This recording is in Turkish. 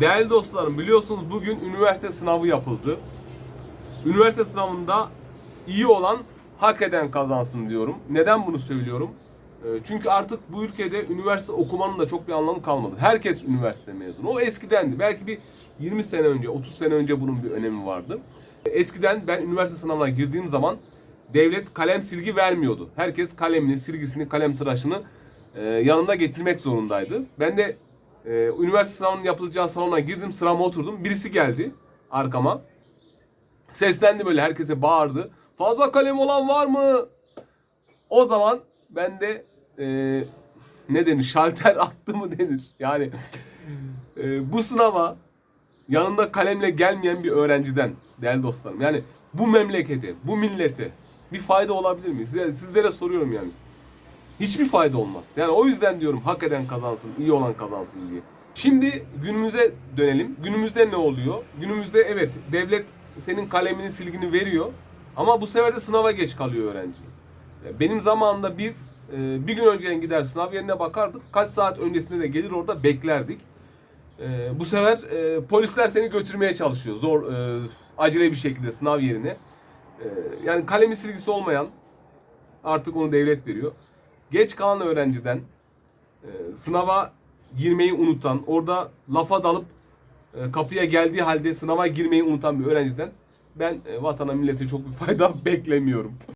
Değerli dostlarım biliyorsunuz bugün üniversite sınavı yapıldı. Üniversite sınavında iyi olan hak eden kazansın diyorum. Neden bunu söylüyorum? Ee, Çünkü artık bu ülkede üniversite okumanın da çok bir anlamı kalmadı. Herkes üniversite mezunu. O eskidendi. Belki bir 20 sene önce, 30 sene önce bunun bir önemi vardı. Eskiden ben üniversite sınavına girdiğim zaman devlet kalem silgi vermiyordu. Herkes kalemini, silgisini, kalem tıraşını e, yanında getirmek zorundaydı. Ben de e, üniversite sınavının yapılacağı salona girdim, sırama oturdum. Birisi geldi arkama. Seslendi böyle herkese bağırdı. Fazla kalem olan var mı? O zaman ben de e, ne denir şalter attı mı denir. Yani e, bu sınava yanında kalemle gelmeyen bir öğrenciden değerli dostlarım. Yani bu memlekete, bu millete bir fayda olabilir mi? Size, sizlere soruyorum yani. Hiçbir fayda olmaz. Yani o yüzden diyorum hak eden kazansın, iyi olan kazansın diye. Şimdi günümüze dönelim. Günümüzde ne oluyor? Günümüzde evet devlet senin kalemini silgini veriyor. Ama bu sefer de sınava geç kalıyor öğrenci. Benim zamanımda biz e, bir gün önceden gider sınav yerine bakardık. Kaç saat öncesinde de gelir orada beklerdik. E, bu sefer e, polisler seni götürmeye çalışıyor. Zor, e, acele bir şekilde sınav yerine. E, yani kalemi silgisi olmayan artık onu devlet veriyor. Geç kalan öğrenciden e, sınava girmeyi unutan, orada lafa dalıp e, kapıya geldiği halde sınava girmeyi unutan bir öğrenciden ben e, vatana millete çok bir fayda beklemiyorum.